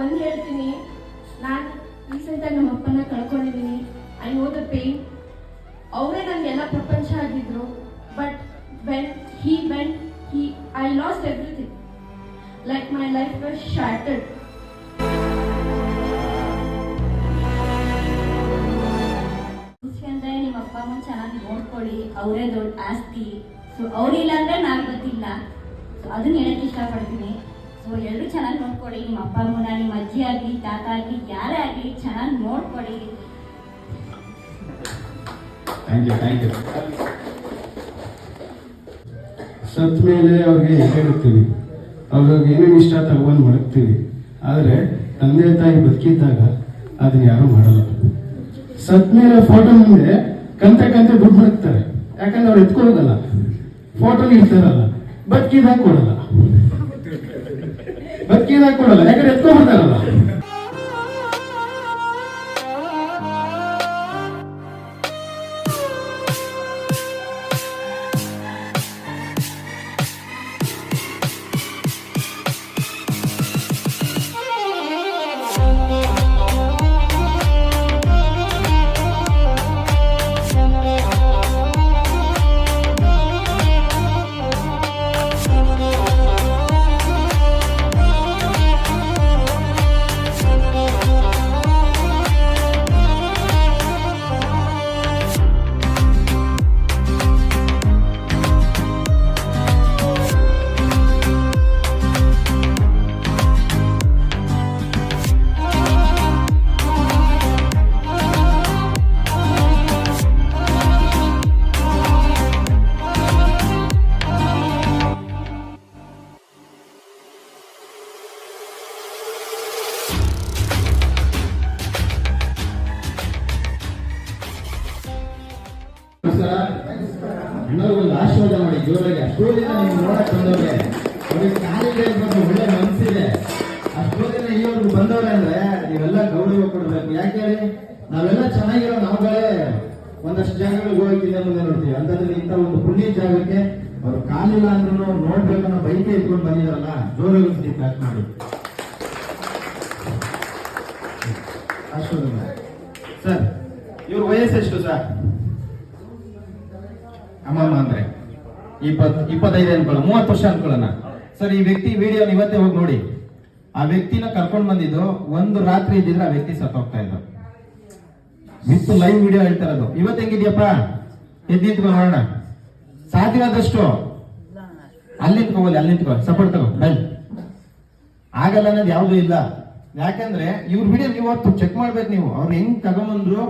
ಒಂದು ಹೇಳ್ತೀನಿ. ನಾನು ರೀಸೆಂಟಾಗಿ ನಮ್ಮ ಅಪ್ಪನ ಕಳ್ಕೊಂಡಿದ್ದೀನಿ ಐ ನೋ ದ ಪೇನ್ ಅವರೇ ನನಗೆಲ್ಲ ಪ್ರಪಂಚ ಆಗಿದ್ರು. But when he when he I lost everything like my life was shorted ಅಂದ್ರೆ ನಿಮ್ಮ ಅಪ್ಪ ಅಮ್ಮ ಚೆನ್ನಾಗಿ ನೋಡ್ಕೊಳ್ಳಿ. ಅವರೇ ದೊಡ್ಡ ಆಸ್ತಿ. ಸೊ ಅವ್ರಿಲ್ಲ ಅಂದ್ರೆ ನಾನು ಗೊತ್ತಿಲ್ಲ. ಸೊ ಅದನ್ನ ಹೇಳಕ್ ಇಷ್ಟಪಡ್ತೀನಿ. ಸೊ ಎಲ್ಲರೂ ಚೆನ್ನಾಗಿ ನೋಡ್ಕೊಳ್ಳಿ. ನಿಮ್ಮ ಅಪ್ಪ, ಅಮ್ಮನ, ನಿಮ್ಮ ಅಜ್ಜಿ ಆಗಲಿ, ತಾತ ಆಗಲಿ, ಯಾರೇ ಆಗಲಿ ಚೆನ್ನಾಗಿ ನೋಡ್ಕೊಳ್ಳಿ. ಥ್ಯಾಂಕ್ ಯು ಥ್ಯಾಂಕ್ ಯು ಸತ್ ಮೇಲೆ ಅವ್ರಿಗೆ ಹೇಳಿರ್ತೀವಿ ಅವ್ರಿಗೆ ಏನೇನು ಇಷ್ಟ ತಗೊಂಡು ಮಡಗ್ತೀವಿ ಆದರೆ ತಂದೆ ತಾಯಿ ಬದುಕಿದ್ದಾಗ ಅದನ್ನ ಯಾರು ಮಾಡಲ್ಲ. ಸತ್ ಮೇಲೆ ಫೋಟೋ ಮುಂದೆ ಕಂತೆ ಕಂತೆ ದುಡ್ಡು ಮಡಗ್ತಾರೆ. ಯಾಕಂದ್ರೆ ಅವ್ರು ಎತ್ಕೊಳ್ಳೋದಲ್ಲ ಫೋಟೋ ಇಡ್ತಾರಲ್ಲ. ಬದುಕಿದಾಗ ಕೊಡಲ್ಲ. ಕೊಡಲ್ಲ ಯಾಕಂದ್ರೆ ಎತ್ಕೊಂಡ್ಬಿಡ್ತಾರಲ್ಲ ಜಾಗಗಳಿಗೆ ಅಂತ ನೋಡ್ತೀವಿ ಅಂತಂದ್ರೆ ಇಂಥ ಒಂದು ಪುಣ್ಯ ಜಾಗಕ್ಕೆ ಅವ್ರು ಕಾಲಿಲ್ಲ ಅಂದ್ರೂ ನೋಡ್ಬೇಕನ್ನೋ ಬೈಕೆ ಇಟ್ಕೊಂಡು ಬಂದಿದಾರಲ್ಲ, ಜೋರಾಗಿ ಪ್ಯಾಕ್ ಮಾಡಿ. ಅಷ್ಟೊಂದು. ಸರ್, ಇವ್ರ ವಯಸ್ಸು ಎಷ್ಟು ಸರ್? ಅಮ್ಮಮ್ಮ ಅಂದ್ರೆ ಇಪ್ಪತ್, ಇಪ್ಪತ್ತೈದು ಅನ್ಕೊಳ್ಳ ಮೂವತ್ತು ವರ್ಷ ಅನ್ಕೊಳ್ಳೋಣ. ಸರ್, ಈ ವ್ಯಕ್ತಿ ವಿಡಿಯೋ ಇವತ್ತೇ ಹೋಗಿ ನೋಡಿ. ಆ ವ್ಯಕ್ತಿನ ಕರ್ಕೊಂಡು ಬಂದಿದ್ದು ಒಂದು ರಾತ್ರಿ ಇದ್ದಿದ್ರೆ ಆ ವ್ಯಕ್ತಿ ಸತ್ತೋಗ್ತಾ ಇದ್ದು. ವಿತ್ ಲೈವ್ ವಿಡಿಯೋ ಹೇಳ್ತಾ ಇರೋದು ಇವತ್ತು ಹೆಂಗಿದ್ಯಪ್ಪ? ಎದ್ದಿತ್ಕೊ ನೋಡೋಣ. ಸಾಧ್ಯವಾದಷ್ಟು ಅಲ್ಲಿ ನಿಂತ್ಕೋಬೋದು ಅಲ್ಲಿ ನಿಂತ್ಕೋ. ಸಪೋರ್ಟ್ ತಗೋ. ಬೈ ಆಗಲ್ಲ ಅನ್ನೋದು ಯಾವುದೂ ಇಲ್ಲ. ಯಾಕಂದ್ರೆ ಇವ್ರ ವಿಡಿಯೋ ನೀವು ಅವತ್ತು ಚೆಕ್ ಮಾಡ್ಬೇಕು ನೀವು. ಅವ್ರು ಹೆಂಗ್ ತಗೊಂಬಂದ್ರು,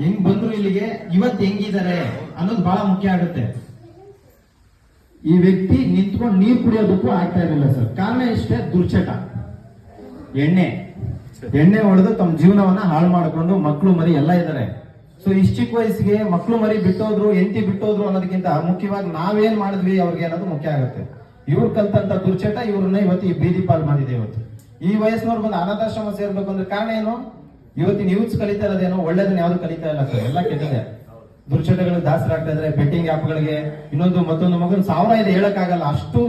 ಹೆಂಗ್ ಬಂದ್ರು ಇಲ್ಲಿಗೆ, ಇವತ್ತು ಹೆಂಗಿದ್ದಾರೆ ಅನ್ನೋದು ಬಹಳ ಮುಖ್ಯ ಆಗುತ್ತೆ. ಈ ವ್ಯಕ್ತಿ ನಿಂತ್ಕೊಂಡು ನೀರು ಕುಡಿಯೋದಕ್ಕೂ ಆಗ್ತಾ ಇರಲಿಲ್ಲ ಸರ್. ಕಾರಣ ಇಷ್ಟೇ ದುರ್ಚಟ. ಎಣ್ಣೆ. ಎಣ್ಣೆ ಹೊಡೆದು ತಮ್ಮ ಜೀವನವನ್ನ ಹಾಳು ಮಾಡ್ಕೊಂಡು ಮಕ್ಕಳು ಮರಿ ಎಲ್ಲ ಇದ್ದಾರೆ ಸೊ ಇಷ್ಟು ಚಿಕ್ಕ ವಯಸ್ಸಿಗೆ ಮಕ್ಕಳು ಮರಿ ಬಿಟ್ಟೋದ್ರು ಎಂಟಿ ಬಿಟ್ಟೋದ್ರು ಅನ್ನೋದಕ್ಕಿಂತ ಮುಖ್ಯವಾಗಿ ನಾವೇನ್ ಮಾಡಿದ್ವಿ ಅವ್ರಿಗೆ ಅನ್ನೋದು ಮುಖ್ಯ ಆಗುತ್ತೆ. ಇವ್ರು ಕಲ್ತಂತ ದುರ್ಚಟ ಇವ್ರನ್ನ ಇವತ್ತು ಈ ಬೀದಿ ಪಾಲ್ ಮಾಡಿದೆ ಇವತ್ತು. ಈ ವಯಸ್ಸಿನವ್ರು ಬಂದು ಅನಾಥಾಶ್ರಮ ಸೇರ್ಬೇಕು ಅಂದ್ರೆ ಕಾರಣ ಏನು? ಇವತ್ತಿನ ಯೂತ್ಸ್ ಕಲಿತಾ ಇರೋದೇನೋ, ಒಳ್ಳೇದನ್ನ ಯಾವ್ದು ಕಲಿತಾ ಇಲ್ಲ ಸರ್. ಎಲ್ಲ ಕೆಟ್ಟಿದೆ. ದುರ್ಚಟಗಳು ದಾಸರಾಗ್ತಾ ಇದ್ರೆ ಬೆಟ್ಟಿಂಗ್ ಆಪ್ಗಳಿಗೆ ಇನ್ನೊಂದು ಮತ್ತೊಂದು ಮಗನ ಸಾವಿರ ಇದೆ ಹೇಳಕ್ಕಾಗಲ್ಲ. ಅಷ್ಟು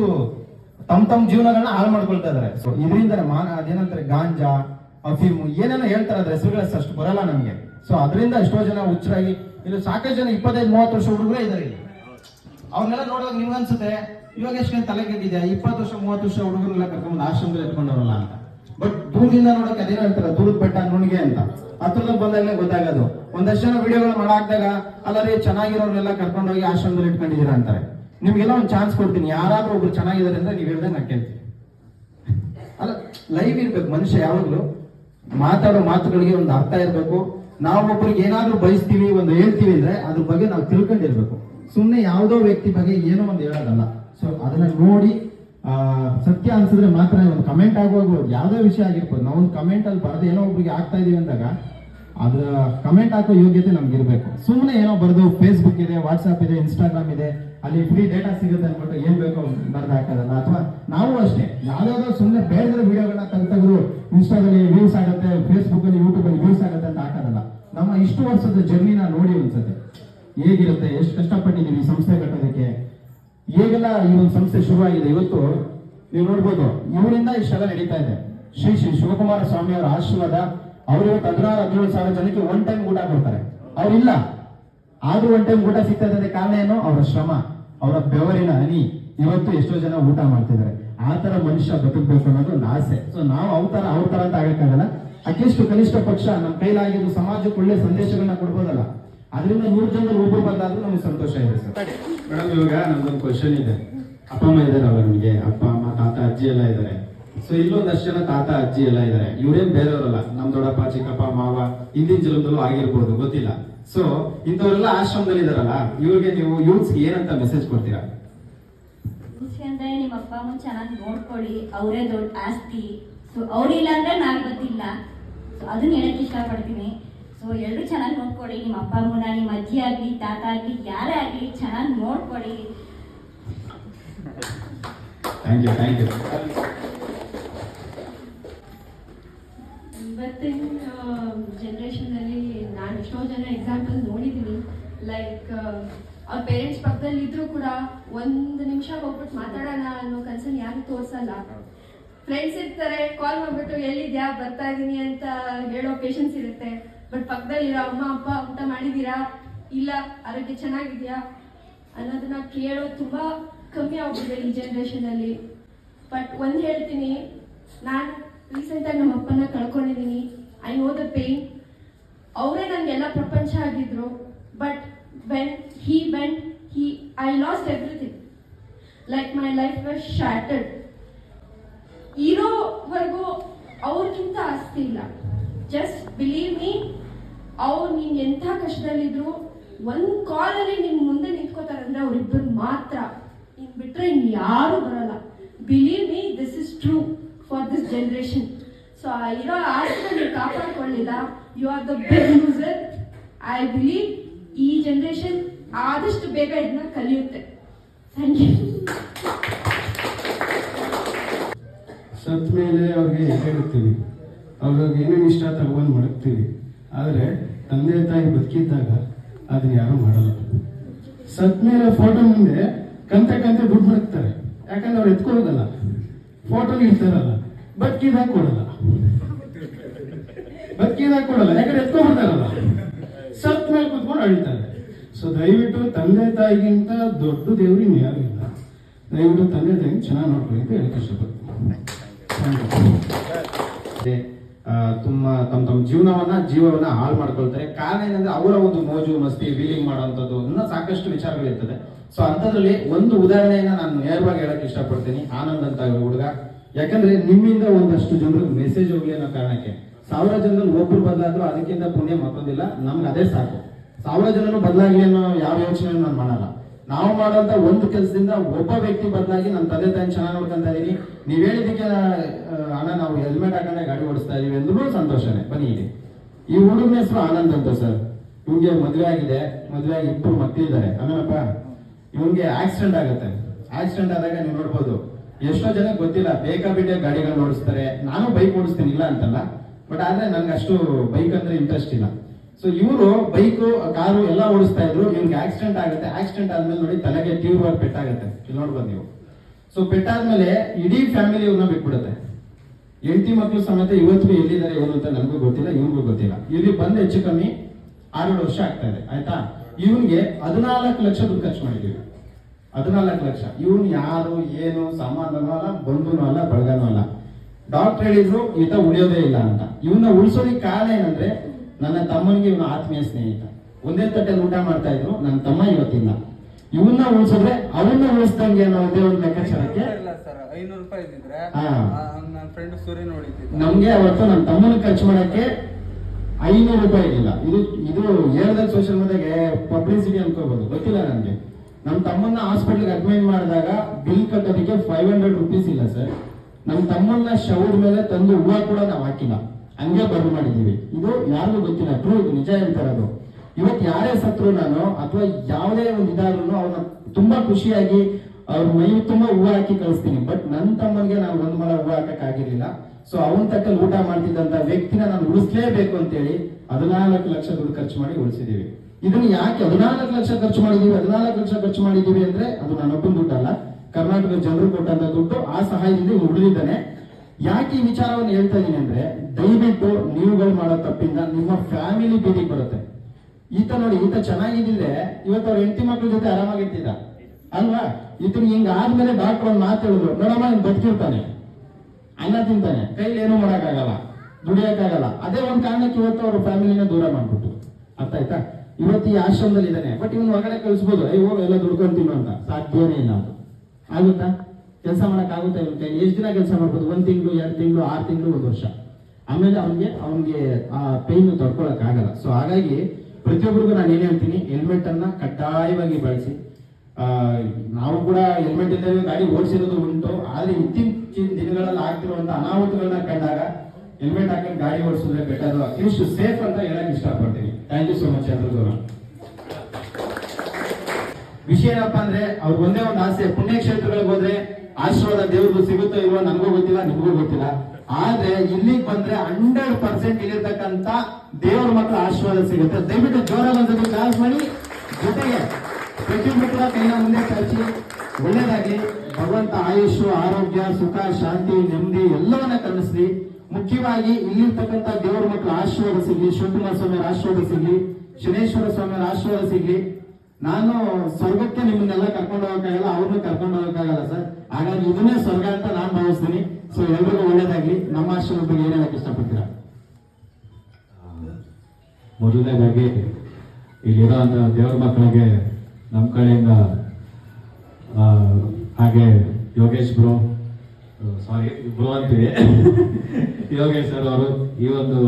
ತಮ್ಮ ತಮ್ಮ ಜೀವನಗಳನ್ನ ಹಾಳು ಮಾಡ್ಕೊಳ್ತಾ ಇದಾರೆ. ಸೊ ಇದರಿಂದ ಮಾನ ಅದೇನಂತಾರೆ? ಗಾಂಜಾ ಅಫೀಮು ಏನೇನೋ ಹೇಳ್ತಾರೆ, ಅದ್ರ ಹೆಸರುಗಳ ಅಷ್ಟು ಬರಲ್ಲ ನಮಗೆ. ಸೊ ಅದರಿಂದ ಎಷ್ಟೋ ಜನ ಹುಚ್ಚರಾಗಿ ಇಲ್ಲಿ ಸಾಕಷ್ಟು ಜನ ಇಪ್ಪತ್ತೈದು, ಮೂವತ್ತು ವರ್ಷ ಹುಡುಗರೇ ಇದ್ದಾರೆ ಇಲ್ಲಿ. ಅವ್ರನ್ನೆಲ್ಲ ನೋಡುವಾಗ ನಿಮ್ಗೆ ಅನ್ಸುತ್ತೆ, ಇವಾಗ ಎಷ್ಟು ತಲೆ ಕೆಟ್ಟಿದೆ ಇಪ್ಪತ್ತು ವರ್ಷ, ಮೂವತ್ತು ವರ್ಷ ಹುಡುಗರೆಲ್ಲ ಕರ್ಕೊಂಡು ಆಶ್ರಮದಲ್ಲಿ ಎತ್ಕೊಂಡವ್ರಲ್ಲ ಅಂತ. ಬಟ್ ದೂರದಿಂದ ನೋಡಕ್ಕೆ ಅದೇನೋ ಹೇಳ್ತಾರೆ, ದೂರದ ಬೆಟ್ಟ ನುಣಿಗೆ ಅಂತ. ಹತ್ರದಾಗ ಬಂದಾಗಲೇ ಗೊತ್ತಾಗೋದು. ಒಂದಷ್ಟು ಜನ ವಿಡಿಯೋಗಳು ಮಾಡಾಕ್ದಾಗ ಅಲ್ಲ ರೀ ಚೆನ್ನಾಗಿರೋರ್ನೆಲ್ಲ ಕರ್ಕೊಂಡೋಗಿ ಆಶ್ರಮದಲ್ಲಿ ಇಟ್ಕೊಂಡಿದ್ದೀರಾ ಅಂತಾರೆ. ನಿಮ್ಗೆಲ್ಲ ಒಂದು ಚಾನ್ಸ್ ಕೊಡ್ತೀನಿ, ಯಾರಾದ್ರೂ ಒಬ್ರು ಚೆನ್ನಾಗಿದ್ದಾರೆ ಅಂದ್ರೆ ನೀವು ಹೇಳ್ದೆ ನಾನು ಕೇಳ್ತೀನಿ ಅಲ್ಲ ಲೈವ್ ಇರ್ಬೇಕು ಮನುಷ್ಯ ಯಾವಾಗ್ಲೂ. ಮಾತಾಡೋ ಮಾತುಗಳಿಗೆ ಒಂದು ಅರ್ಥ ಇರಬೇಕು. ನಾವು ಒಬ್ಬರಿಗೆ ಏನಾದ್ರೂ ಬಯಸ್ತೀವಿ, ಒಂದು ಹೇಳ್ತೀವಿ ಅಂದ್ರೆ ಅದ್ರ ಬಗ್ಗೆ ನಾವು ತಿಳ್ಕೊಂಡಿರ್ಬೇಕು. ಸುಮ್ಮನೆ ಯಾವುದೋ ವ್ಯಕ್ತಿ ಬಗ್ಗೆ ಏನೋ ಒಂದು ಹೇಳೋದಲ್ಲ. ಸೊ ಅದನ್ನ ನೋಡಿ ಸತ್ಯ ಅನ್ಸಿದ್ರೆ ಮಾತ್ರ ಒಂದು ಕಮೆಂಟ್ ಆಗುವಾಗ ಯಾವುದೋ ವಿಷಯ ಆಗಿರ್ಬೋದು. ನಾವು ಕಮೆಂಟ್ ಅಲ್ಲಿ ಬರೆದು ಏನೋ ಒಬ್ಬರಿಗೆ ಆಗ್ತಾ ಇದೀವಿ ಅಂದಾಗ, ಅದರ ಕಮೆಂಟ್ ಹಾಕೋ ಯೋಗ್ಯತೆ ನಮ್ಗೆ ಇರಬೇಕು ಸುಮ್ಮನೆ ಏನೋ ಬರೆದು ಫೇಸ್ಬುಕ್ ಇದೆ ವಾಟ್ಸ್ಆಪ್ ಇದೆ ಇನ್ಸ್ಟಾಗ್ರಾಮ್ ಇದೆ ಅಲ್ಲಿ ಫ್ರೀ ಡೇಟಾ ಸಿಗುತ್ತೆ ಅನ್ಬಿಟ್ಟು ಏನ್ ಬೇಕೋ ಬರ್ದು ಹಾಕೋದಲ್ಲ? ಅಥವಾ ನಾವು ಅಷ್ಟೇ, ಯಾವ್ದಾದ್ರು ಸುಮ್ಮನೆ ಬೇರೆ ವಿಡಿಯೋಗಳನ್ನ ಕಲ್ತಗ್ರು ಇನ್ಸ್ಟಾದಲ್ಲಿ ವ್ಯೂಸ್ ಆಗುತ್ತೆ ಫೇಸ್ಬುಕ್ ಅಲ್ಲಿ ಯೂಟ್ಯೂಬ್ ಅಲ್ಲಿ ವ್ಯೂಸ್ ಆಗುತ್ತೆ ಅಂತ ಹಾಕೋದಲ್ಲ. ನಮ್ಮ ಇಷ್ಟು ವರ್ಷದ ಜರ್ನಿನ ನೋಡಿ ಒಂದ್ಸತಿ. ಹೇಗಿರುತ್ತೆ, ಎಷ್ಟು ಕಷ್ಟಪಟ್ಟಿದ್ದೀವಿ ಈ ಸಂಸ್ಥೆ ಕಟ್ಟೋದಕ್ಕೆ? ಹೇಗೆಲ್ಲ ಈ ಒಂದು ಸಂಸ್ಥೆ ಶುರುವಾಗಿದೆ? ಇವತ್ತು ನೀವು ನೋಡ್ಬೋದು, ಇವರಿಂದ ಇಷ್ಟೆಲ್ಲ ನಡೀತಾ ಇದೆ. ಶ್ರೀ ಶ್ರೀ ಶಿವಕುಮಾರ ಸ್ವಾಮಿ ಅವರ ಆಶೀರ್ವಾದ, ಅವರು ಇವತ್ತು ಹದಿನಾರು, ಹದಿನೇಳು ಸಾವಿರ ಜನಕ್ಕೆ ಒನ್ ಟೈಮ್ ಊಟ ಕೊಡ್ತಾರೆ. ಅವ್ರಿಲ್ಲ. ಆದ್ರೂ ಒನ್ ಟೈಮ್ ಊಟ ಸಿಗ್ತಾ ಇದ್ದ ಕಾರಣ ಏನು? ಅವರ ಶ್ರಮ. ಅವರ ಬೆವರಿನ ಹನಿ ಇವತ್ತು ಎಷ್ಟೋ ಜನ ಊಟ ಮಾಡ್ತಿದ್ದಾರೆ ಆ ತರ ಮನುಷ್ಯ ಬದುಕಬೇಕು ಅನ್ನೋದು ಒಂದು ಆಸೆ. ಸೊ ನಾವು ಅವತಾರ ಅವತಾರ ಅವ್ರ ತರ ಅಂತ ಆಗಕ್ಕಾಗಲ್ಲ. ಅಟ್ಲೀಸ್ಟ್ ಕನಿಷ್ಠ ಪಕ್ಷ ನಮ್ಮ ಕೈಲಾಗಿದ್ದು ಸಮಾಜಕ್ಕೆ ಒಳ್ಳೆ ಸಂದೇಶಗಳನ್ನ ಕೊಡ್ಬೋದಲ್ಲ. ಅದರಿಂದ ನೂರು ಜನ ಒಬ್ಬರು ಬಂದಾದ್ರೂ ನಮ್ಗೆ ಸಂತೋಷ ಇದೆ ಸರ್. ಮೇಡಮ್ ಇವಾಗ ನಮ್ದೊಂದು ಕ್ವಶನ್ ಇದೆ. ಅಪ್ಪ ಅಮ್ಮ ಇದಾರಲ್ಲ ನಿಮಗೆ. ಅಪ್ಪ ಅಮ್ಮ, ತಾತ, ಅಜ್ಜಿ ಎಲ್ಲ ಇದ್ದಾರೆ. ಸೊ ಇಲ್ಲೊಂದಷ್ಟು ಜನ ತಾತ ಅಜ್ಜಿ ಎಲ್ಲ ಇದ್ದಾರೆ ಇವರೇನ್ ಬೇರೆಯವರಲ್ಲ. ನಮ್ ದೊಡ್ಡಪ್ಪ ಚಿಕ್ಕಪ್ಪ ಮಾವ ಹಿಂದಿನ ಜನದಲ್ಲೂ ಆಗಿರ್ಬೋದು ಗೊತ್ತಿಲ್ಲ. ಸೊ ಇಂಥವರೆಲ್ಲ ಆಶ್ರಮದಲ್ಲಿ ಇದಾರಲ್ಲ ಇವ್ರಿಗೆ ನೀವು ಯೂತ್ಸ್ ಏನಂತ ಮೆಸೇಜ್ ಕೊಡ್ತೀರಾ? ಅಂದ್ರೆ ನಿಮ್ಮ ಅಪ್ಪ ಅಮ್ಮ ಚೆನ್ನಾಗಿ ನೋಡ್ಕೊಳ್ಳಿ. ಅವರೇ ದೊಡ್ಡ ಆಸ್ತಿ. ಸೊ ಅವ್ರಿಲ್ಲ ಅಂದ್ರೆ ನಾಳೆ ಗೊತ್ತಿಲ್ಲ. ಸೊ ಅದನ್ನ ಹೇಳಕ್ ಇಷ್ಟಪಡ್ತೀನಿ. ಸೊ ಎಲ್ಲರೂ ಚೆನ್ನಾಗಿ ನೋಡ್ಕೊಳ್ಳಿ. ನಿಮ್ಮ ಅಪ್ಪ ಅಮ್ಮನ ನಿಮ್ಮ ಅಜ್ಜಿ ಆಗ್ಲಿ ತಾತ ಆಗ್ಲಿ ಯಾರೇ ಆಗ್ಲಿ ಚೆನ್ನಾಗಿ ನೋಡ್ಕೊಳ್ಳಿ. ಥ್ಯಾಂಕ್ ಯು ಥ್ಯಾಂಕ್ ಯು ಇವತ್ತಿನ ಜನ್ರೇಷನಲ್ಲಿ ನಾನು ಎಷ್ಟೋ ಜನ ಎಕ್ಸಾಂಪಲ್ ನೋಡಿದ್ದೀನಿ ಲೈಕ್ ಅವ್ರ ಪೇರೆಂಟ್ಸ್ ಪಕ್ಕದಲ್ಲಿ ಇದ್ರೂ ಕೂಡ ಒಂದು ನಿಮಿಷ ಹೋಗ್ಬಿಟ್ಟು ಮಾತಾಡೋಣ ಅನ್ನೋ ಕನ್ಸನ್ ಯಾರು ತೋರಿಸಲ್ಲ. ಫ್ರೆಂಡ್ಸ್ ಇರ್ತಾರೆ ಕಾಲ್ ಮಾಡ್ಬಿಟ್ಟು ಎಲ್ಲಿದ್ಯಾ, ಬರ್ತಾ ಇದೀನಿ ಅಂತ ಹೇಳೋ ಪೇಷನ್ಸ್ ಇರುತ್ತೆ. ಬಟ್ ಪಕ್ಕದಲ್ಲಿರೋ ಅಮ್ಮ, ಅಪ್ಪ ಊಟ ಮಾಡಿದೀರಾ? ಇಲ್ಲ, ಆರೋಗ್ಯ ಚೆನ್ನಾಗಿದ್ಯಾ? ಅನ್ನೋದನ್ನ ಕೇಳೋ ತುಂಬಾ ಕಮ್ಮಿ ಆಗ್ಬಿಟ್ಟಿದೆ ಈ ಜನ್ರೇಷನಲ್ಲಿ ಬಟ್ ಒಂದ್ ಹೇಳ್ತೀನಿ, ನಾನು ರೀಸೆಂಟಾಗಿ ನಮ್ಮ ಅಪ್ಪನ ಕಳ್ಕೊಂಡಿದ್ದೀನಿ ಐ ನೋ ದ ಪೇನ್ ಅವರೇ ನನಗೆಲ್ಲ ಪ್ರಪಂಚ ಆಗಿದ್ರು but when he when he I lost everything like my life was shorted ಇರೋವರೆಗೂ ಅವ್ರಿಗಿಂತ ಆಸ್ತಿ ಇಲ್ಲ. ಜಸ್ಟ್ ಬಿಲೀವ್ ಮೀ ಅವ್ರು ನೀನು ಎಂಥ ಕಷ್ಟದಲ್ಲಿದ್ರು, ಒಂದು ಕಾಲಲ್ಲಿ ನಿಮ್ಮ ಮುಂದೆ ನಿಂತ್ಕೋತಾರೆ ಅಂದ್ರೆ ಅವರಿಬ್ಬರು ಮಾತ್ರ. ಇನ್ ಬಿಟ್ರೆ ಯಾರು ಬರಲ್ಲ. Believe me this is true for this generation so ಇರೋ ಆಸ್ತಿನ ನೀವು ಕಾಪಾಡ್ಕೊಳ್ಳಿಲ್ಲ. You are the best loser I believe ಈ ಜನರೇಷನ್ ಆದಷ್ಟು ಬೇಗ ಇದನ್ನ ಕಲಿಯುತ್ತೆ. ಥ್ಯಾಂಕ್ ಯು ಸತ್ ಮೇಲೆ ಅವ್ರಿಗೆ ಹೇಳಿರ್ತೀವಿ ಅವ್ರಿಗೆ ಏನೇನು ಇಷ್ಟ ತಗೊಂಡು ಮಡಗ್ತೀವಿ ಆದರೆ ತಂದೆ ತಾಯಿ ಬದುಕಿದ್ದಾಗ ಅದನ್ನ ಯಾರು ಮಾಡಲ್ಲ. ಸತ್ ಮೇಲೆ ಫೋಟೋ ಮುಂದೆ ಕಂತೆ ಕಂತೆ ದುಡ್ಡು ಮಡಗ್ತಾರೆ. ಯಾಕಂದ್ರೆ ಅವ್ರು ಎತ್ಕೊಳ್ಳೋದಲ್ಲ ಫೋಟೋ ಇಡ್ತಾರಲ್ಲ. ಬದುಕಿದಾಗ ಕೊಡಲ್ಲ. ಬದುಕಿದಾಗ ಕೊಡಲ್ಲ, ಯಾಕಂದ್ರೆ ಎತ್ಕೊಂಡ್ಬಿಡ್ತಾರಲ್ಲ. ಸತ್ ಮೇಲೆ ಕುತ್ಕೊಂಡು ಅಳಿತಾರೆ. ಸೊ ದಯವಿಟ್ಟು ತಂದೆ ತಾಯಿಗಿಂತ ದೊಡ್ಡ ದೇವ್ರಿ ಯಾರಿಲ್ಲ ಯಾರು ಇಲ್ಲ. ದಯವಿಟ್ಟು ತಂದೆ ತಾಯಿ ಚೆನ್ನಾಗಿ ನೋಡ್ಕೊಳ್ಳಿ ಅಂತ ಹೇಳಕ್ ಇಷ್ಟಪಡ್ತೀನಿ. ತುಂಬಾ ತಮ್ಮ ತಮ್ಮ ಜೀವನವನ್ನ, ಜೀವವನ್ನ ಹಾಳು ಮಾಡ್ಕೊಳ್ತಾರೆ. ಕಾರಣ ಏನಂದ್ರೆ ಅವರ ಒಂದು ಮೋಜು, ಮಸ್ತಿ ವೀಲಿಂಗ್ ಮಾಡುವಂಥದ್ದು, ಇನ್ನ ಸಾಕಷ್ಟು ವಿಚಾರಗಳಿರ್ತದೆ. ಸೊ ಅಂಥದ್ರಲ್ಲಿ ಒಂದು ಉದಾಹರಣೆಯನ್ನ ನಾನು ನೇರವಾಗಿ ಹೇಳಕ್ ಇಷ್ಟಪಡ್ತೀನಿ. ಆನಂದ್ ಅಂತ ಹುಡುಗ. ಯಾಕಂದ್ರೆ ನಿಮ್ಮಿಂದ ಒಂದಷ್ಟು ಜನರಿಗೆ ಮೆಸೇಜ್ ಹೋಗ್ಲಿ ಅನ್ನೋ ಕಾರಣಕ್ಕೆ. ಸಾವಿರ ಜನರಲ್ಲಿ ಒಬ್ಬರು ಬದಲಾದ್ರು ಅದಕ್ಕಿಂತ ಪುಣ್ಯ ಮತ್ತೊಂದಿಲ್ಲ, ನಮ್ಗೆ ಅದೇ ಸಾಕು. ಸಾವಿರ ಜನನು ಬದಲಾಗಿ ಅನ್ನೋ ಯಾವ ಯೋಚನೆ ನಾನು ಮಾಡಲ್ಲ. ನಾವು ಮಾಡುವಂತ ಒಂದು ಕೆಲಸದಿಂದ ಒಬ್ಬ ವ್ಯಕ್ತಿ ಬದಲಾಗಿ ನನ್ನ ತಂದೆ ತಾಯಿ ಚೆನ್ನಾಗಿ ನೋಡ್ಕೊಂತ ಇದೀನಿ. ನೀವು ಹೇಳಿದಕ್ಕೆ ಅಣ್ಣ, ನಾವು ಹೆಲ್ಮೆಟ್ ಹಾಕೊಂಡೆ ಗಾಡಿ ಓಡಿಸ್ತಾ ಇದೀವಿ ಅಂದ್ರೂ ಸಂತೋಷನೇ. ಬನ್ನಿ ಇಲ್ಲಿ. ಈ ಹುಡುಗನ ಹೆಸರು ಆನಂದ್ ಅಂತ ಸರ್. ಇವ್ಗೆ ಮದುವೆ ಆಗಿದೆ. ಮದುವೆ ಆಗಿ ಇಬ್ಬರು ಮಕ್ಕಳಿದ್ದಾರೆ ಇವನ್ಗೆ ಆಕ್ಸಿಡೆಂಟ್ ಆಗುತ್ತೆ. ಆಕ್ಸಿಡೆಂಟ್ ಆದಾಗ ನೀವು ನೋಡ್ಬೋದು. ಎಷ್ಟೋ ಜನ ಗೊತ್ತಿಲ್ಲ ಬೇಕಾಬಿಟ್ಟೆ ಗಾಡಿಗಳನ್ನ ಓಡಿಸ್ತಾರೆ, ನಾನು ಬೈಕ್ ಓಡಿಸ್ತೀನಿ ಇಲ್ಲ ಅಂತಲ್ಲ ಬಟ್ ಆದ್ರೆ ನನ್ಗೆ ಅಷ್ಟು ಬೈಕ್ ಅಂದ್ರೆ ಇಂಟ್ರೆಸ್ಟ್ ಇಲ್ಲ. ಸೊ ಇವರು ಬೈಕು ಕಾರು ಎಲ್ಲ ಓಡಿಸ್ತಾ ಇದ್ರು ಇವ್ರಿಗೆ ಆಕ್ಸಿಡೆಂಟ್ ಆಗುತ್ತೆ ಆಕ್ಸಿಡೆಂಟ್ ಆದ್ಮೇಲೆ ನೋಡಿ ತಲೆಗೆ ತೀವ್ರವಾಗಿ ಪೆಟ್ಟಾಗುತ್ತೆ ಇಲ್ಲಿ ನೋಡ್ಬೋದು ನೀವು. ಸೊ ಪೆಟ್ಟಾದ್ಮೇಲೆ ಇಡೀ ಫ್ಯಾಮಿಲಿ ಇವ್ರನ್ನ ಬಿಟ್ಬಿಡುತ್ತೆ. ಹೆಂಡತಿ ಮಕ್ಕಳು ಸಮೇತ ಇವತ್ತು ಎಲ್ಲಿದ್ದಾರೆ, ಏನು ಅಂತ ನನಗೂ ಗೊತ್ತಿಲ್ಲ, ಇವ್ರಿಗೂ ಗೊತ್ತಿಲ್ಲ. ಇಲ್ಲಿ ಬಂದು ಹೆಚ್ಚು ಕಮ್ಮಿ ಆರೇಳು ವರ್ಷ ಆಗ್ತಾ ಇದೆ, ಆಯ್ತಾ? ಇವನ್ಗೆ ಹದಿನಾಲ್ಕು ಲಕ್ಷ ದುಡ್ಡು ಖರ್ಚು ಮಾಡಿದೀವಿ ಹದಿನಾಲ್ಕು ಲಕ್ಷ. ಇವನು ಯಾರು ಏನು ಸಂಬಂಧನೂ ಅಲ್ಲ ಬಂಧುನೂ ಅಲ್ಲ ಬಳಗನೂ ಅಲ್ಲ. ಡಾಕ್ಟರ್ ಹೇಳಿದ್ರು ಈತ ಉಳಿಯೋದೇ ಇಲ್ಲ ಅಂತ. ಇವನ್ನ ಉಳಿಸೋದಕ್ಕೆ ಕಾರಣ ಏನಂದ್ರೆ ನನ್ನ ತಮ್ಮನಿಗೆ ಇವನ ಆತ್ಮೀಯ ಸ್ನೇಹಿತ. ಒಂದೇ ತಟ್ಟೆಲಿ ಊಟ ಮಾಡ್ತಾ ಇದ್ರು ನನ್ನ ತಮ್ಮ ಇವತ್ತಿಲ್ಲ. ಇವನ್ನ ಉಳಿಸಿದ್ರೆ ಅವನ್ನ ಉಳಿಸ್ದಂಗೆ ಅನ್ನೋದೇ ಒಂದೇ ಒಂದು ಲೆಕ್ಕಾಚಾರಕ್ಕೆ ಇಲ್ಲ. ನನ್ನ ನಮ್ಗೆ ಅವತ್ತು ನನ್ನ ತಮ್ಮನ ಖರ್ಚು ಮಾಡಕ್ಕೆ ಐನೂರು ರೂಪಾಯಿ ಇರಲಿಲ್ಲ. ಇದು ಇದು ಹೇಳ್ದಾಗ ಸೋಷಿಯಲ್ ಮೀಡಿಯಾಗೆ ಪಬ್ಲಿಸಿಟಿ ಅನ್ಕೋಬಹುದು ಗೊತ್ತಿಲ್ಲ ನನಗೆ. ನಮ್ಮ ತಮ್ಮನ್ನ ಹಾಸ್ಪಿಟಲ್ಗೆ ಅಡ್ಮಿಟ್ ಮಾಡಿದಾಗ ಬಿಲ್ ಕಟ್ಟೋದಕ್ಕೆ ಫೈವ್ ಹಂಡ್ರೆಡ್ ರುಪೀಸ್ ಇಲ್ಲ ಸರ್ ನಮ್ಮ ತಮ್ಮನ್ನ ಶವದ ಮೇಲೆ ತಂದು ಹೂವ ಕೂಡ ನಾವು ಹಾಕಿಲ್ಲ. ಹಂಗೆ ಬರ್ದು ಮಾಡಿದ್ದೀವಿ. ಇದು ಯಾರಿಗೂ ಗೊತ್ತಿಲ್ಲ. ಟ್ರೂ ಇದು ನಿಜ ಹೇಳ್ತಾರದು ಇವತ್ತು ಯಾರೇ ಸತ್ರು ನಾನು ಅಥವಾ ಯಾವುದೇ ಒಂದು ಇದಾದ್ರೂ ಅವ್ರನ್ನ ತುಂಬಾ ಖುಷಿಯಾಗಿ ಅವ್ರ ಮೈ ತುಂಬಾ ಹೂವು ಹಾಕಿ ಕಳಿಸ್ತೀನಿ. ಬಟ್ ನನ್ನ ತಮ್ಮನಿಗೆ ನಾನು ಒಂದು ಮರ ಹೂವು ಹಾಕಕ್ ಆಗಿರ್ಲಿಲ್ಲ. ಸೊ ಅವನ ತಟ್ಟಲ್ಲಿ ಊಟ ಮಾಡ್ತಿದ್ದಂತ ವ್ಯಕ್ತಿನ ನಾನು ಉಳಿಸ್ಲೇಬೇಕು ಅಂತೇಳಿ ಹದಿನಾಲ್ಕು ಲಕ್ಷ ದುಡ್ಡು ಖರ್ಚು ಮಾಡಿ ಉಳಿಸಿದೀವಿ ಇದನ್ನ ಯಾಕೆ ಹದಿನಾಲ್ಕು ಲಕ್ಷ ಖರ್ಚು ಮಾಡಿದೀವಿ ಹದಿನಾಲ್ಕು ಲಕ್ಷ ಖರ್ಚು ಮಾಡಿದೀವಿ ಅಂದ್ರೆ ಅದು ನನ್ನೊಬ್ಬನ ದುಡ್ಡಲ್ಲ. ಕರ್ನಾಟಕದ ಜನರು ಕೊಟ್ಟಂತ ದುಡ್ಡು ಆ ಸಹಾಯದಿಂದ ಉಳಿದಿದ್ದಾನೆ. ಯಾಕೆ ಈ ವಿಚಾರವನ್ನು ಹೇಳ್ತಾ ಇದ್ದೀನಿ ಅಂದ್ರೆ ದಯವಿಟ್ಟು ನೀವುಗಳು ಮಾಡೋ ತಪ್ಪಿಂದ ನಿಮ್ಮ ಫ್ಯಾಮಿಲಿ ಬೀದಿಗೆ ಬರುತ್ತೆ. ಈತ ನೋಡಿ, ಈತ ಚೆನ್ನಾಗಿದ್ದಿದ್ರೆ ಇವತ್ತು ಅವ್ರ ಹೆಂಡತಿ ಮಕ್ಕಳ ಜೊತೆ ಆರಾಮಾಗಿರ್ತಿದ್ದ. ಅಲ್ವಾ? ಈತನ ಹಿಂಗ ಆದ್ಮೇಲೆ ಡಾಕ್ಟರ್ ಒಂದು ಮಾತು ಹೇಳಿದ್ರು, ನೋಡಮ್ಮ ನಿನ್ ಬದುಕಿರ್ತಾನೆ. ಅನ್ನ ತಿಂತಾನೆ. ಕೈಲಿ ಏನೂ ಮಾಡಕ್ಕಾಗಲ್ಲ. ದುಡಿಯಕ್ಕಾಗಲ್ಲ. ಅದೇ ಒಂದ್ ಕಾರಣಕ್ಕೆ ಇವತ್ತು ಅವ್ರ ಫ್ಯಾಮಿಲಿನ ದೂರ ಮಾಡ್ಬಿಟ್ಟು ಅರ್ಥ ಆಯ್ತಾ? ಇವತ್ತು ಈ ಆಶ್ರಮದಲ್ಲಿ ಇದ್ದಾನೆ. ಬಟ್ ಇವನು ಹೊರಗಡೆ ಕಳಿಸ್ಬೋದು. ಅಯ್ಯೋ ಎಲ್ಲ ದುಡ್ಕೊಂತೀನಿ ಅಂತ. ಸಾಧ್ಯನೇ ಇಲ್ಲ ಅದು ಆಗುತ್ತಾ? ಕೆಲಸ ಮಾಡಕ್ ಆಗುತ್ತೆ ಇವನ್ ಕೈ ಎಷ್ಟು ದಿನ ಕೆಲಸ ಮಾಡ್ಬೋದು? ಒಂದು ತಿಂಗಳು, ಎರಡು ತಿಂಗಳು, ಆರು ತಿಂಗಳು, ಒಂದು ವರ್ಷ. ಆಮೇಲೆ ಅವನಿಗೆ ಅವನಿಗೆ ಆ ಪೈನ್ ತಡ್ಕೊಳಕ್ ಆಗಲ್ಲ. ಸೊ ಹಾಗಾಗಿ ಪ್ರತಿಯೊಬ್ಬರಿಗೂ ನಾನು ಏನೇ ಹೇಳ್ತೀನಿ? ಹೆಲ್ಮೆಟ್ ಅನ್ನ ಕಡ್ಡಾಯವಾಗಿ ಬಳಸಿ. ನಾವು ಕೂಡ ಹೆಲ್ಮೆಟ್ ಇಲ್ಲದೆ ಗಾಡಿ ಓಡಿಸಿರೋದು ಉಂಟು. ಆದರೆ ಇತ್ತೀಚಿನ ದಿನಗಳಲ್ಲಿ ಆಗ್ತಿರುವಂತ ಅನಾಹುತಗಳನ್ನ ಕಂಡಾಗ ಹೆಲ್ಮೆಟ್ ಹಾಕೊಂಡು ಗಾಡಿ ಓಡಿಸಿದ್ರೆ ಬೆಟರ್ ಅಟ್ಲೀಸ್ಟ್ ಸೇಫ್ ಅಂತ ಹೇಳಕ್ ಇಷ್ಟಪಡ್ತೀನಿ. ಥ್ಯಾಂಕ್ ಯು ಸೋ ಮಚ್ ಎಲ್ಲರಿಗೂ ವಿಷಯ ಏನಪ್ಪಾ ಅಂದ್ರೆ ಅವ್ರಿಗೆ ಒಂದೇ ಒಂದು ಆಸೆ, ಪುಣ್ಯಕ್ಷೇತ್ರಗಳಿಗೆ ಹೋದ್ರೆ ಆಶೀರ್ವಾದ ದೇವ್ರಿಗೂ ಸಿಗುತ್ತೋ ಇಲ್ವೋ ನನಗೂ ಗೊತ್ತಿಲ್ಲ, ನಿಮಗೂ ಗೊತ್ತಿಲ್ಲ. ಆದ್ರೆ ಇಲ್ಲಿಗೆ ಬಂದ್ರೆ ಹಂಡ್ರೆಡ್ ಪರ್ಸೆಂಟ್ ಇಲ್ಲಿರ್ತಕ್ಕಂತ ದೇವ್ರ ಮಕ್ಕಳ ಆಶೀರ್ವಾದ ಸಿಗುತ್ತೆ. ದಯವಿಟ್ಟು ಜೋರಾಗಿ ಒಂದ್ಸತಿ ಕ್ಲಾಸ್ ಮಾಡಿ, ಜೊತೆಗೆ ಪ್ರತಿಯೊಬ್ಬರು ಕೂಡ ಕೈನ ಮುಂದೆ ಚಾಚಿ ಒಳ್ಳೇದಾಗ್ಲಿ. ಭಗವಂತ ಆಯುಷು, ಆರೋಗ್ಯ, ಸುಖ, ಶಾಂತಿ, ನೆಮ್ಮದಿ ಎಲ್ಲವನ್ನ ಕರುಣಿಸ್ಲಿ ಮುಖ್ಯವಾಗಿ ಇಲ್ಲಿರ್ತಕ್ಕಂಥ ದೇವರ ಮಕ್ಕಳ ಆಶೀರ್ವಾದ ಸಿಗ್ಲಿ, ಶಿವಕುಮಾರ ಸ್ವಾಮಿ ಆಶೀರ್ವಾದ ಸಿಗ್ಲಿ, ಶನೇಶ್ವರ ಸ್ವಾಮಿ ಆಶೀರ್ವಾದ ಸಿಗ್ಲಿ. ನಾನು ಸ್ವರ್ಗಕ್ಕೆ ನಿಮ್ಮನ್ನೆಲ್ಲ ಕರ್ಕೊಂಡು ಹೋಗಕ್ಕಾಗಲ್ಲ, ಅವ್ರನ್ನೂ ಕರ್ಕೊಂಡು ಹೋಗಕ್ಕಾಗಲ್ಲ ಸರ್. ಹಾಗಾಗಿ ಇದನ್ನೇ ಸ್ವರ್ಗ ಅಂತ ನಾನು ಭಾವಿಸ್ತೀನಿ. ಸೊ ಎಲ್ರಿಗೂ ಒಳ್ಳೇದಾಗ್ಲಿ. ನಮ್ಮ ಆಶೀರ್ವಾದ ಬಗ್ಗೆ ಏನ್ ಹೇಳಕ್ ಇಷ್ಟಪಡ್ತೀರಾ? ಮೊದಲನೇದಾಗಿ, ಇಲ್ಲಿರೋ ದೇವ್ರ ಮಕ್ಕಳಿಗೆ ನಮ್ಮ ಕಡೆಯಿಂದ ಹಾಗೆ ಯೋಗೇಶ್ ಬ್ರೋ ಸಾರಿ ಇಬ್ರು ಯೋಗೇಶ್ ಸರ್ ಅವರು ಈ ಒಂದು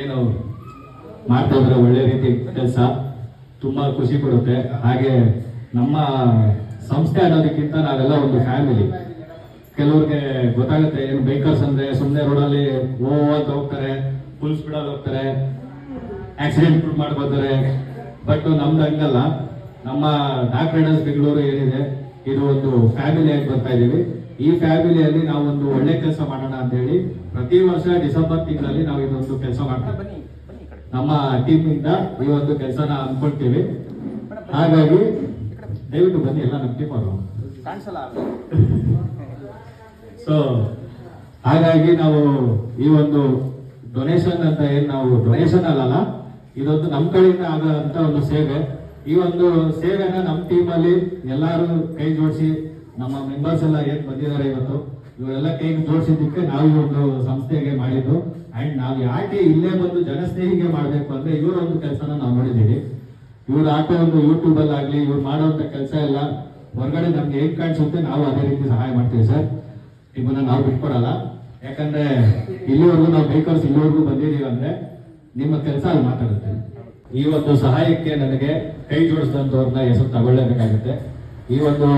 ಏನು ಮಾಡ್ತಾ ಇದ್ರೆ, ಒಳ್ಳೆ ರೀತಿ ಕೆಲಸ, ತುಂಬ ಖುಷಿ ಕೊಡುತ್ತೆ. ಹಾಗೆ ನಮ್ಮ ಸಂಸ್ಥೆ ಅನ್ನೋದಕ್ಕಿಂತ ನಾವೆಲ್ಲ ಒಂದು ಫ್ಯಾಮಿಲಿ ಕೆಲವ್ರಿಗೆ ಗೊತ್ತಾಗುತ್ತೆ, ಏನು ಬೈಕರ್ಸ್ ಅಂದ್ರೆ ಸುಮ್ಮನೆ ರೋಡಲ್ಲಿ ಓ ಅಂತ ಹೋಗ್ತಾರೆ ಫುಲ್ ಸ್ಪೀಡಲ್ಲಿ ಹೋಗ್ತಾರೆ ಆಕ್ಸಿಡೆಂಟ್ ಮಾಡ್ಕೋತಾರೆ ಬಟ್ ನಮ್ದು ಹಂಗಲ್ಲ. ನಮ್ಮ ಡಾಕ್ ರೈಡರ್ಸ್ ಬೆಂಗಳೂರು ಏನಿದೆ, ಇದು ಒಂದು ಫ್ಯಾಮಿಲಿ ಆಗಿ ಬರ್ತಾ ಇದೀವಿ ಈ ಫ್ಯಾಮಿಲಿಯಲ್ಲಿ ನಾವು ಒಂದು ಒಳ್ಳೆ ಕೆಲಸ ಮಾಡೋಣ ಅಂತ ಹೇಳಿ ಪ್ರತಿ ವರ್ಷ ಡಿಸೆಂಬರ್ ತಿಂಗಳಲ್ಲಿ ನಾವು ಇದೊಂದು ಕೆಲಸ ಮಾಡ್ತೀವಿ. ನಮ್ಮ ಟೀಮ್ ಇಂದ ಈ ಒಂದು ಕೆಲಸನ ಅನ್ಕೊಳ್ತೀವಿ ಹಾಗಾಗಿ ದಯವಿಟ್ಟು ಬನ್ನಿ ಎಲ್ಲ ನಮ್ಮ ಟೀಮ್ ಅವರು. ಸೊ ಹಾಗಾಗಿ ನಾವು ಈ ಒಂದು ಡೊನೇಷನ್ ಅಂತ ಏನು ನಾವು ಡೊನೇಷನ್ ಅಲ್ಲಲ್ಲ ಇದೊಂದು ನಮ್ಮ ಕಡೆಯಿಂದ ಆಗಂತ ಒಂದು ಸೇವೆ. ಈ ಒಂದು ಸೇವೆನ ನಮ್ಮ ಟೀಮ್ ಅಲ್ಲಿ ಎಲ್ಲಾರು ಕೈ ಜೋಡಿಸಿ ನಮ್ಮ ಮೆಂಬರ್ಸ್ ಎಲ್ಲ ಏನ್ ಬಂದಿದ್ದಾರೆ ಇವತ್ತು, ಇವರೆಲ್ಲ ಕೈ ಜೋಡಿಸಿದ್ದಕ್ಕೆ ನಾವು ಒಂದು ಸಂಸ್ಥೆಗೆ ಮಾಡಿದ್ದು. ಅಂಡ್ ನಾವು ಯಾಕೆ ಇಲ್ಲೇ ಬಂದು ಜನಸ್ನೇಹಿಗೆ ಮಾಡ್ಬೇಕು ಅಂದ್ರೆ ಇವರ ಒಂದು ಕೆಲಸನ ನಾವು ನೋಡಿದ್ದೀವಿ. ಇವ್ರು ಹಾಕೋ ಒಂದು ಯೂಟ್ಯೂಬ್ ಅಲ್ಲಿ ಆಗ್ಲಿ, ಇವ್ರು ಮಾಡುವಂತ ಕೆಲಸ ಎಲ್ಲ ಹೊರಗಡೆ ನಮ್ಗೆ ಏನ್ ಕಾಣಿಸುತ್ತೆ ನಾವು ಅದೇ ರೀತಿ ಸಹಾಯ ಮಾಡ್ತೀವಿ ಸರ್. ನಿಮ್ಮನ್ನ ನಾವು ಬಿಟ್ಕೊಡಲ್ಲ. ಯಾಕಂದ್ರೆ ಇಲ್ಲಿವರೆಗೂ ನಾವು ಬೇಕರ್ಸ್ ಇಲ್ಲಿವರೆಗೂ ಬಂದಿದೀವಿ ಅಂದ್ರೆ ನಿಮ್ಮ ಕೆಲಸ ಅಲ್ಲಿ ಮಾತಾಡುತ್ತೆ. ಈ ಒಂದು ಸಹಾಯಕ್ಕೆ ನನಗೆ ಕೈ ಜೋಡಿಸಿದಂತವ್ರನ್ನ ಹೆಸರು ತಗೊಳ್ಳೇಬೇಕಾಗುತ್ತೆ. ಈ ಒಂದು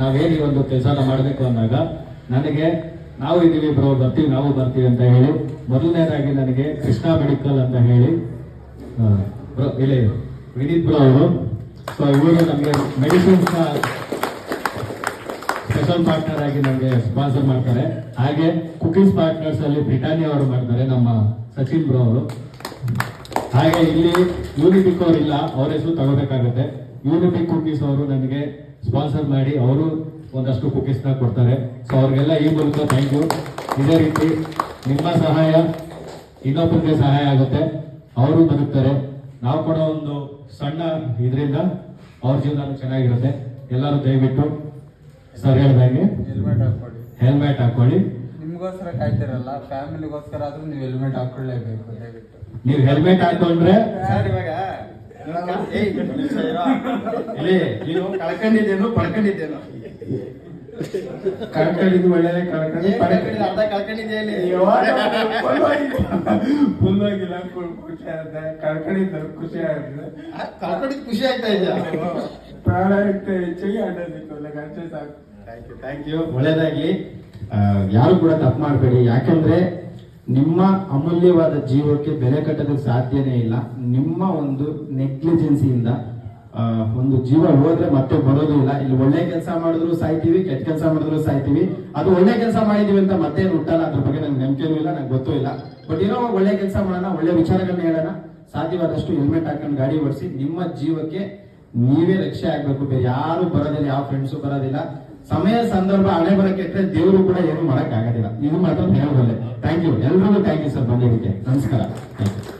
ನಾವೇನ್ ಈ ಒಂದು ಕೆಲಸನ ಮಾಡಬೇಕು ಅಂದಾಗ ನನಗೆ ನಾವು ಇದೀವಿ ಬ್ರೋ, ಬರ್ತೀವಿ, ನಾವು ಬರ್ತೀವಿ ಅಂತ ಹೇಳಿ. ಮೊದಲನೇದಾಗಿ ನನಗೆ ಕೃಷ್ಣ ಮೆಡಿಕಲ್ ಅಂತ ಹೇಳಿ. ಇಲ್ಲಿ ವಿನೀತ್ ಬ್ರೋ ಅವರು. ಸೊ ಇವರು ನಮಗೆ ಮೆಡಿಸಿನ್ಸ್ ಸ್ಪೆಷಲ್ ಪಾರ್ಟ್ನರ್ ಆಗಿ ನಮಗೆ ಸ್ಪಾನ್ಸರ್ ಮಾಡ್ತಾರೆ. ಹಾಗೆ ಕುಕೀಸ್ ಪಾರ್ಟ್ನರ್ಸ್ ಅಲ್ಲಿ ಬ್ರಿಟಾನಿಯಾ ಅವರು ಮಾಡ್ತಾರೆ, ನಮ್ಮ ಸಚಿನ್ ಬ್ರೋ ಅವರು. ಹಾಗೆ ಇಲ್ಲಿ ಯೂನಿಪಿಕ್ ಅವ್ರು ಇಲ್ಲ, ಅವರ ಹೆಸರು ತಗೋಬೇಕಾಗುತ್ತೆ. ಯೂನಿಪಿಕ್ ಕುಕೀಸ್ ಅವರು ನನಗೆ ಸ್ಪಾನ್ಸರ್ ಮಾಡಿ ಅವರು ಒಂದಷ್ಟು ಕುಕೀಸ್ನ ಕೊಡ್ತಾರೆ. ಸೊ ಅವ್ರಿಗೆಲ್ಲ ಈ ಮೂಲಕ ಥ್ಯಾಂಕ್ ಯು ಇದೇ ರೀತಿ ನಿಮ್ಮ ಸಹಾಯ ಇನ್ನೊಬ್ಬರಿಗೆ ಸಹಾಯ ಆಗುತ್ತೆ. ಅವರು ಬದುಕ್ತಾರೆ. ನಾವು ಕೊಡೋ ಒಂದು ಸಣ್ಣ ಇದರಿಂದ ಅವ್ರ ಜೀವನ ಚೆನ್ನಾಗಿರುತ್ತೆ. ಎಲ್ಲರೂ ದಯವಿಟ್ಟು ಸರ್ ಹೇಳ್ದಂಗೆ ಹೆಲ್ಮೆಟ್ ಹಾಕೊಳ್ಳಿ ಹೆಲ್ಮೆಟ್ ಹಾಕೊಳ್ಳಿ ನಿಮಗೋಸ್ಕರ ಕಾಯ್ತಿರಲ್ಲ ಫ್ಯಾಮಿಲಿಗೋಸ್ಕರ ಆದ್ರೂ ನೀವು ಹೆಲ್ಮೆಟ್ ಹಾಕೊಳ್ಳೇಬೇಕು ದಯವಿಟ್ಟು. ನೀವು ಹೆಲ್ಮೆಟ್ ಹಾಕೊಂಡ್ರೆ ಸರ್ ಇವಾಗ ಇಲ್ಲಿ ನೀನು ಕಳ್ಕೊಂಡಿದ್ದೇನು ಪಡ್ಕೊಂಡಿದ್ದೇನು? ಕಳ್ಕೊಂಡಿದ್ದು ಒಳ್ಳೆ ಕಳ್ಕೊಂಡು ಕಳ್ಕೊಂಡಿದ್ದೆ? ಅರ್ಧ ಕಳ್ಕೊಂಡಿದ್ಯಾ ಇಲ್ಲಿ? ಫುಲ್ಲಾಗಿಲ್ಲ ಖುಷಿ ಆಗುತ್ತೆ. ಕಳ್ಕೊಂಡಿದ್ದು ಖುಷಿ ಆಗುತ್ತೆ. ಕಳ್ಕೊಂಡಿದ್ದು ಖುಷಿ ಆಗ್ತಾ ಇದೆಯಾ? ಪ್ರಾಣ ಹೆಚ್ಚಿಗೆ ಆಡೋದಕ್ಕೆ ಒಳ್ಳೆ ಗಂಟೆ ಸಾಕು. ಥ್ಯಾಂಕ್ ಯು ಥ್ಯಾಂಕ್ ಯು ಒಳ್ಳೇದಾಗ್ಲಿ ಯಾರು ಕೂಡ ತಪ್ಪು ಮಾಡಬೇಡಿ. ಯಾಕಂದ್ರೆ ನಿಮ್ಮ ಅಮೂಲ್ಯವಾದ ಜೀವಕ್ಕೆ ಬೆಲೆ ಕಟ್ಟದ ಸಾಧ್ಯನೇ ಇಲ್ಲ. ನಿಮ್ಮ ಒಂದು ನೆಗ್ಲಿಜೆನ್ಸಿಯಿಂದ ಒಂದು ಜೀವ ಹೋದ್ರೆ ಮತ್ತೆ ಬರೋದು ಇಲ್ಲ. ಇಲ್ಲಿ ಒಳ್ಳೆ ಕೆಲಸ ಮಾಡಿದ್ರು ಸಾಯ್ತೀವಿ, ಕೆಟ್ಟ ಕೆಲಸ ಮಾಡಿದ್ರು ಸಾಯ್ತೀವಿ. ಅದು ಒಳ್ಳೆ ಕೆಲಸ ಮಾಡಿದೀವಿ ಅಂತ ಮತ್ತೆ ಹುಟ್ಟಲ್ಲ. ಅದ್ರ ಬಗ್ಗೆ ನಂಗೆ ನಂಬಿಕೆನೂ ಇಲ್ಲ, ನಂಗೆ ಗೊತ್ತೂ ಇಲ್ಲ. ಬಟ್ ಏನೋ ಒಳ್ಳೆ ಕೆಲಸ ಮಾಡೋಣ, ಒಳ್ಳೆ ವಿಚಾರಗಳನ್ನ ಹೇಳೋಣ. ಸಾಧ್ಯವಾದಷ್ಟು ಹೆಲ್ಮೆಟ್ ಹಾಕೊಂಡು ಗಾಡಿ ಓಡಿಸಿ ನಿಮ್ಮ ಜೀವಕ್ಕೆ ನೀವೇ ರಕ್ಷೆ ಆಗ್ಬೇಕು. ಬೇರೆ ಯಾರು ಬರೋದಿಲ್ಲ, ಯಾವ ಫ್ರೆಂಡ್ಸು ಬರೋದಿಲ್ಲ. ಸಮಯ ಸಂದರ್ಭ ಹಣೆ ಬರಕ್ಕೆ ದೇವರು ಕೂಡ ಏನು ಮಾಡಕ್ ಆಗೋದಿಲ್ಲ ಇದು ಮಾತ್ರ ಹೇಳಬಲ್ಲೆ ಥ್ಯಾಂಕ್ ಯು ಎಲ್ರಿಗೂ ಥ್ಯಾಂಕ್ ಯು ಸರ್ ಬಂದಿದ್ದಕ್ಕೆ ನಮಸ್ಕಾರ. Thank you.